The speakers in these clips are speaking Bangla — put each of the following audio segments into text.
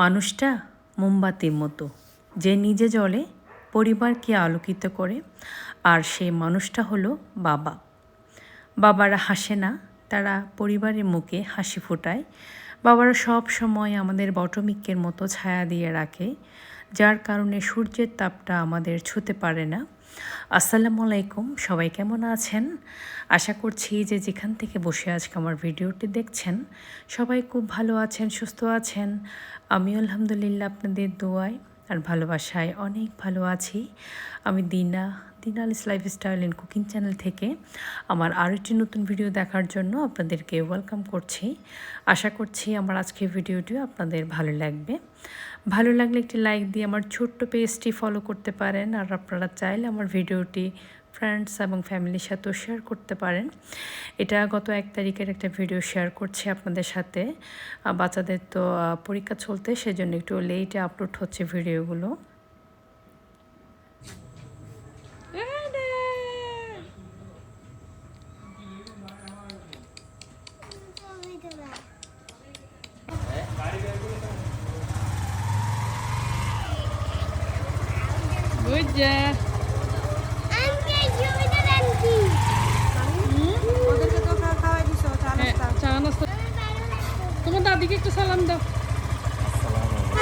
মানুষটা মোমবাতির মতো। যে নিজে জলে পরিবারকে আলোকিত করে, আর সে মানুষটা হলো বাবা। বাবারা হাসে না, তারা পরিবারের মুখে হাসি ফোটায়। বাবারা সব সময় আমাদের বটমিকের মতো ছায়া দিয়ে রাখে। যার কারণে সূর্যের তাপটা আমাদের ছুতে পারে না। আসসালামু আলাইকুম, সবাই কেমন আছেন? আশা করছি যে যেখান থেকে বসে আজকে আমার ভিডিওটি দেখছেন, সবাই খুব ভালো আছেন, সুস্থ আছেন। আমি আলহামদুলিল্লাহ আপনাদের দোয়ায় আর ভালোবাসায় অনেক ভালো আছি। আমি দিনা দিনালিস লাইফস্টাইল অ্যান্ড কুকিং চ্যানেল থেকে আমার আরও একটি নতুন ভিডিও দেখার জন্য আপনাদেরকে ওয়েলকাম করছি। আশা করছি আমার আজকের ভিডিওটিও আপনাদের ভালো লাগবে। ভালো লাগলে একটি লাইক দিয়ে আমার ছোট্ট পেজটি ফলো করতে পারেন। আর আপনারা চাইলে আমার ভিডিওটি ফ্রেন্ডস এবং ফ্যামিলির সাথেও শেয়ার করতে পারেন। এটা গত এক তারিখের একটা ভিডিও শেয়ার করছি আপনাদের সাথে। বাচ্চাদের তো পরীক্ষা চলতে, সেজন্য একটু লেটে আপলোড হচ্ছে ভিডিওগুলো চা নাস্তা। তোমার দাদিকে একটু সালাম দাও।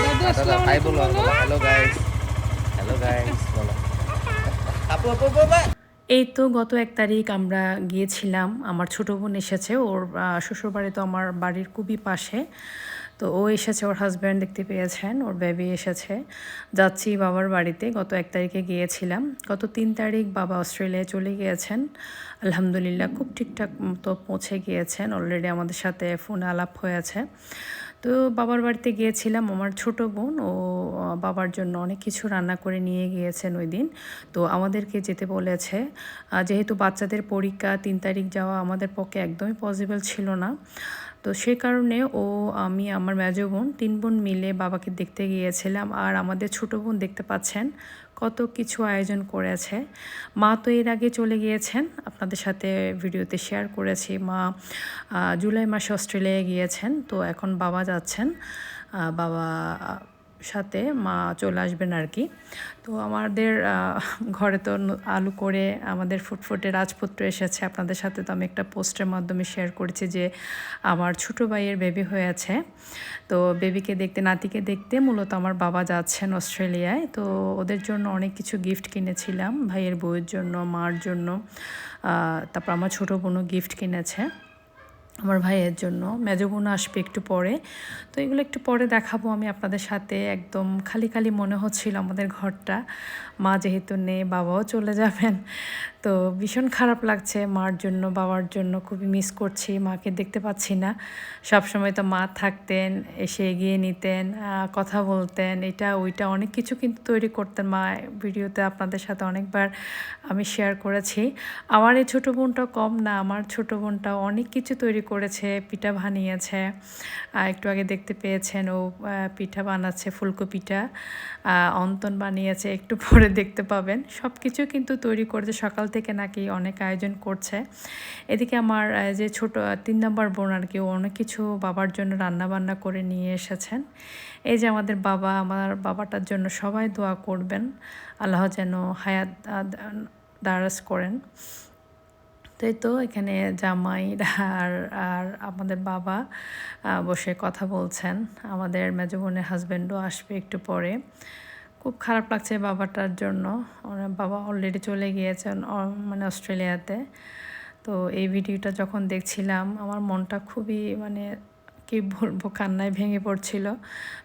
দাদু আসসালামু আলাইকুম। বলো বলো হ্যালো গাইস হ্যালো গাইস বলো। আপু আপু আপু আপু। এই তো গত এক তারিখ আমরা গিয়েছিলাম আমার ছোটো বোন এসেছে ওর শ্বশুরবাড়ি তো আমার বাড়ির খুবই পাশে। তো ও এসেছে, ওর হাজব্যান্ড দেখতে পেয়েছেন, ওর বেবি এসেছে। যাচ্ছি বাবার বাড়িতে, গত এক তারিখে গিয়েছিলাম। গত তিন তারিখ বাবা অস্ট্রেলিয়ায় চলে গিয়েছেন। আলহামদুলিল্লাহ, খুব ঠিকঠাক মতো পৌঁছে গিয়েছেন। অলরেডি আমাদের সাথে ফোনে আলাপ হয়েছে। তো বাবার বাড়িতে গিয়েছিলাম, আমার ছোট বোন। ও বাবার জন্য অনেক কিছু রান্না করে নিয়ে গিয়েছেন ওই দিন। তো আমাদেরকে যেতে বলেছে। যেহেতু বাচ্চাদের পরীক্ষা, তিন তারিখ যাওয়া আমাদের পক্ষে একদমই পসিবল ছিল না। তো সে কারণে ও, আমি, আমার মেজো বোন, তিন বোন মিলে বাবাকে দেখতে গিয়েছিলাম। আর আমাদের ছোট বোন দেখতে পাচ্ছেন কত কিছু আয়োজন করেছে। মা তো এর আগে চলে গিয়েছেন। আপনাদের সাথে ভিডিওতে শেয়ার করেছি। মা জুলাই মাসে অস্ট্রেলিয়ায় গিয়েছেন। তো এখন বাবা যাচ্ছেন। বাবা সাথে মা চলে আসবেন আর কি। তো আমাদের ঘরে তো আলু করে আমাদের ফুটফুটে রাজপুত্র এসেছে। আপনাদের সাথে তো আমি একটা পোস্টের মাধ্যমে শেয়ার করেছি যে আমার ছোটো ভাইয়ের বেবি হয়েছে। তো বেবিকে দেখতে, নাতিকে দেখতে মূলত আমার বাবা যাচ্ছেন অস্ট্রেলিয়ায়। তো ওদের জন্য অনেক কিছু গিফট কিনেছিলাম, ভাইয়ের বউয়ের জন্য, মার জন্য। তারপর আমার ছোটো বোনও গিফট কিনেছে। আমার ভাইয়ের জন্য। মেজগুণ আসবে একটু পরে। তো এগুলো একটু পরে দেখাবো আমি আপনাদের সাথে। একদম খালি খালি মনে হচ্ছিল আমাদের ঘরটা। মা যেহেতু নেই, বাবাও চলে যাবেন। তো ভীষণ খারাপ লাগছে মার জন্য, বাবার জন্য। খুবই মিস করছি, মাকে দেখতে পাচ্ছি না। সব সময় তো মা থাকতেন, এসে এগিয়ে নিতেন কথা বলতেন। এটা, ওইটা অনেক কিছু কিন্তু তৈরি করতেন মা। ভিডিওতে আপনাদের সাথে অনেকবার আমি শেয়ার করেছি। আমার এই ছোটো বোনটা কম না, আমার ছোটো বোনটা অনেক কিছু তৈরি করেছে, পিঠা বানিয়েছে। একটু আগে দেখতে পেয়েছেন, ও পিঠা বানাচ্ছে ফুলকো পিঠা। অন্তন বানিয়েছে, একটু পরে দেখতে পাবেন। সব কিছু কিন্তু তৈরি করেছে, সকাল থেকে নাকি অনেক আয়োজন করছে। এদিকে আমার যে ছোট তিন নম্বর বোন আর কি অনেক কিছু বাবার জন্য রান্না বান্না করে নিয়ে এসেছেন। এই যে আমাদের বাবা, আমার বাবাটার জন্য সবাই দোয়া করবেন। আল্লাহ যেন হায়াত দারাজ করেন। তাই তো এখানে জামাই আর আর আমাদের বাবা বসে কথা বলছেন। আমাদের মেজো বোনের হাজব্যান্ডও আসবে একটু পরে। খুব খারাপ লাগছে বাবাটার জন্য। ওনার বাবা অলরেডি চলে গিয়েছেন মানে অস্ট্রেলিয়াতে। তো এই ভিডিওটা যখন দেখছিলাম, আমার মনটা খুবই মানে কি বলব, কান্নায় ভেঙে পড়ছিল।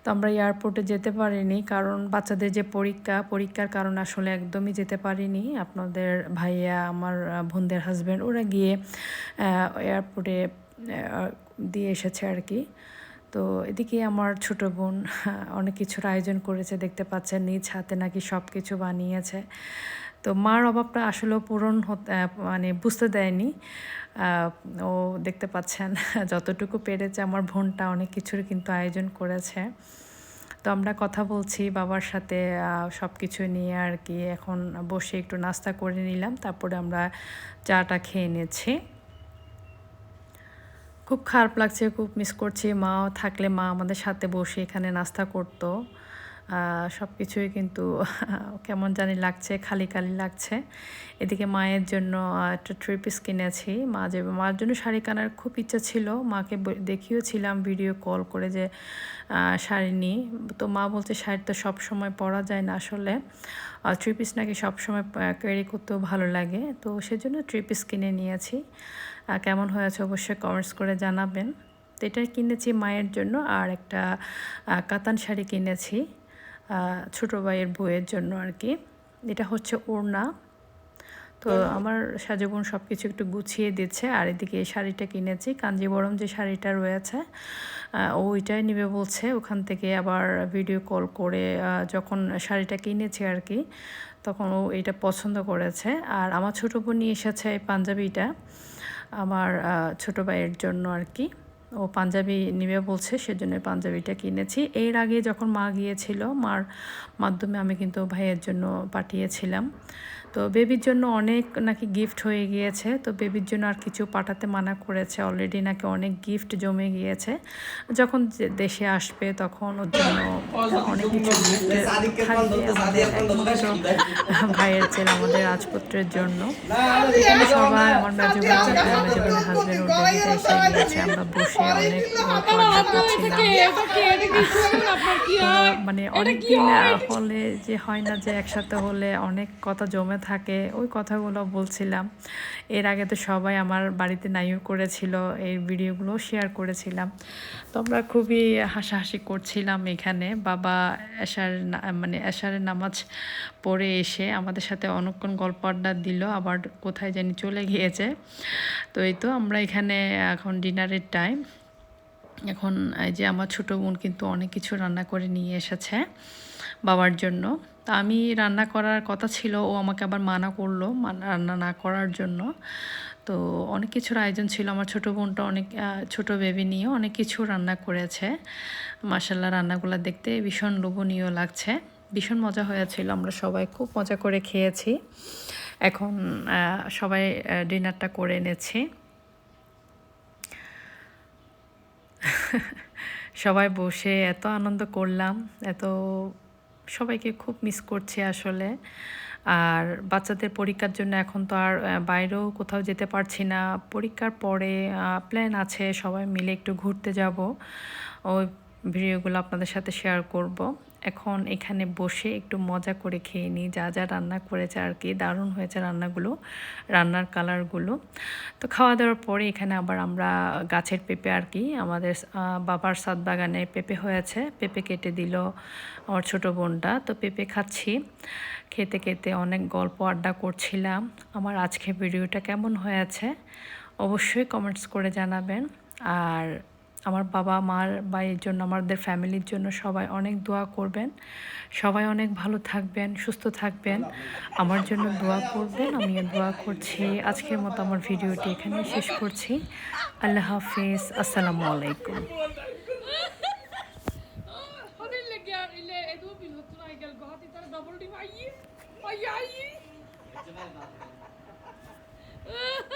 তো আমরা এয়ারপোর্টে যেতে পারিনি, কারণ বাচ্চাদের যে পরীক্ষা, পরীক্ষার কারণে আসলে একদমই যেতে পারিনি। আপনাদের ভাইয়া, আমার বোনদের হাজব্যান্ড ওরা গিয়ে এয়ারপোর্টে দিয়ে এসেছে আর কি। তো এদিকে আমার ছোট বোন অনেক কিছুর আয়োজন করেছে, দেখতে পাচ্ছেন নিজ হাতে নাকি সব কিছু বানিয়েছে। তো মার অভাবটা আসলেও পূরণ হতে মানে বুঝতে দেয়নি। ও দেখতে পাচ্ছেন যতটুকু পেরেছে আমার বোনটা অনেক কিছুর কিন্তু আয়োজন করেছে। তো আমরা কথা বলছি বাবার সাথে সব কিছু নিয়ে আর কি। এখন বসে একটু নাস্তা করে নিলাম, তারপরে আমরা চাটা খেয়ে নিয়েছি খুব খারাপ লাগছে, খুব মিস করছি। মাও থাকলে মা আমাদের সাথে বসে এখানে নাস্তা করতো। সব কিছুই কিন্তু কেমন জানি লাগছে, খালি খালি লাগছে। এদিকে মায়ের জন্য একটা থ্রি পিস কিনেছি। মা যে মার জন্য শাড়ি কেনার খুব ইচ্ছা ছিল। মাকে দেখিয়েছিলাম ভিডিও কল করে যে শাড়ি নিই তো মা বলছে, শাড়ি তো সব সময় পরা যায় না আসলে। থ্রি পিস নাকি সবসময় ক্যারি করতেও ভালো লাগে। তো সেজন্য থ্রি পিস কিনে নিয়েছি। কেমন হয়েছে অবশ্যই কমেন্টস করে জানাবেন। তো এটা কিনেছি মায়ের জন্য আর একটা কাতান শাড়ি কিনেছি ছোটো ভাইয়ের বইয়ের জন্য আর কি। এটা হচ্ছে ওড়না। তো আমার সাজুগুণ সব কিছু একটু গুছিয়ে দিচ্ছে আর এদিকে এই শাড়িটা কিনেছি। কাঞ্জিবরম যে শাড়িটা রয়েছে ও ওইটাই নিবে বলছে। ওখান থেকে আবার ভিডিও কল করে যখন শাড়িটা কিনেছি আর কি তখন ও এটা পছন্দ করেছে। আর আমার ছোটো বোনই এসেছে এই পাঞ্জাবিটা। আমার ছোট ভাইয়ের জন্য আর কি ও পাঞ্জাবি নিবে বলছে, সেজন্য পাঞ্জাবিটা কিনেছি। এর আগে যখন মা গিয়েছিল, মার মাধ্যমে আমি কিন্তু ভাইয়ের জন্য পাঠিয়েছিলাম। তো বেবির জন্য অনেক নাকি গিফট হয়ে গিয়েছে তো বেবির জন্য আর কিছু পাঠাতে মানা করেছে অলরেডি নাকি অনেক গিফট জমে গিয়েছে যখন দেশে আসবে তখন ওর জন্য অনেক কিছু ভাইয়ের ছেলে আমাদের রাজপুত্রের জন্য সবাই আমার মেজবান মেজবানের হাজবেন্ড এসে গিয়েছে আমরা বসে অনেক মানে অনেকদিন হলে যে হয় না যে একসাথে হলে অনেক কথা জমে থাকে ওই কথাগুলো বলছিলাম। এর আগে তো সবাই আমার বাড়িতে নাইও করেছিল এই ভিডিওগুলো শেয়ার করেছিলাম। তো আমরা খুবই হাসাহাসি করছিলাম এখানে। বাবা এশার মানে এশারের নামাজ পড়ে এসে আমাদের সাথে অনেকক্ষণ গল্প আড্ডা দিল আবার কোথায় জানি চলে গিয়েছে। তো এই তো আমরা এখানে এখন ডিনারের টাইম এখন, এই যে আমার ছোটো বোন কিন্তু অনেক কিছু রান্না করে নিয়ে এসেছে বাবার জন্য। তা আমি রান্না করার কথা ছিল, ও আমাকে আবার মানা করল রান্না না করার জন্য। তো অনেক কিছুর আয়োজন ছিল, আমার ছোটো বোনটা অনেক ছোটো বেবি নিয়ে অনেক কিছু রান্না করেছে। মাসাল্লাহ রান্নাগুলো দেখতে ভীষণ লোভনীয় লাগছে। ভীষণ মজা হয়েছিল, আমরা সবাই খুব মজা করে খেয়েছি। এখন সবাই ডিনারটা করে এনেছি। সবাই বসে এত আনন্দ করলাম, এত সবাইকে খুব মিস করছি আসলে। আর বাচ্চাদের পরীক্ষার জন্য এখন তো আর বাইরেও কোথাও যেতে পারছি না। পরীক্ষার পরে প্ল্যান আছে সবাই মিলে একটু ঘুরতে যাব। ওই ভিডিওগুলো আপনাদের সাথে শেয়ার করব। এখন এখানে বসে একটু মজা করে খেয়ে নিই। যা যা রান্না করেছে আর কি, দারুণ হয়েছে রান্নাগুলো, রান্নার কালারগুলো। তো খাওয়া দাওয়ার পরে এখানে আবার আমরা গাছের পেঁপে আর কি, আমাদের বাবার সাত বাগানে পেঁপে হয়েছে, পেঁপে কেটে দিল আমার ছোটো বোনটা। তো পেঁপে খাচ্ছি, খেতে খেতে অনেক গল্প আড্ডা করছিলাম। আমার আজকে ভিডিওটা কেমন হয়েছে অবশ্যই কমেন্টস করে জানাবেন। আর আমার বাবা, মার, ভাইয়ের জন্য, আমাদের ফ্যামিলির জন্য সবাই অনেক দোয়া করবেন। সবাই অনেক ভালো থাকবেন, সুস্থ থাকবেন। আমার জন্য দোয়া করবেন, আমিও দোয়া করছি। আজকের মতো আমার ভিডিওটি এখানে শেষ করছি। আল্লাহ হাফিজ, আসসালামু আলাইকুম।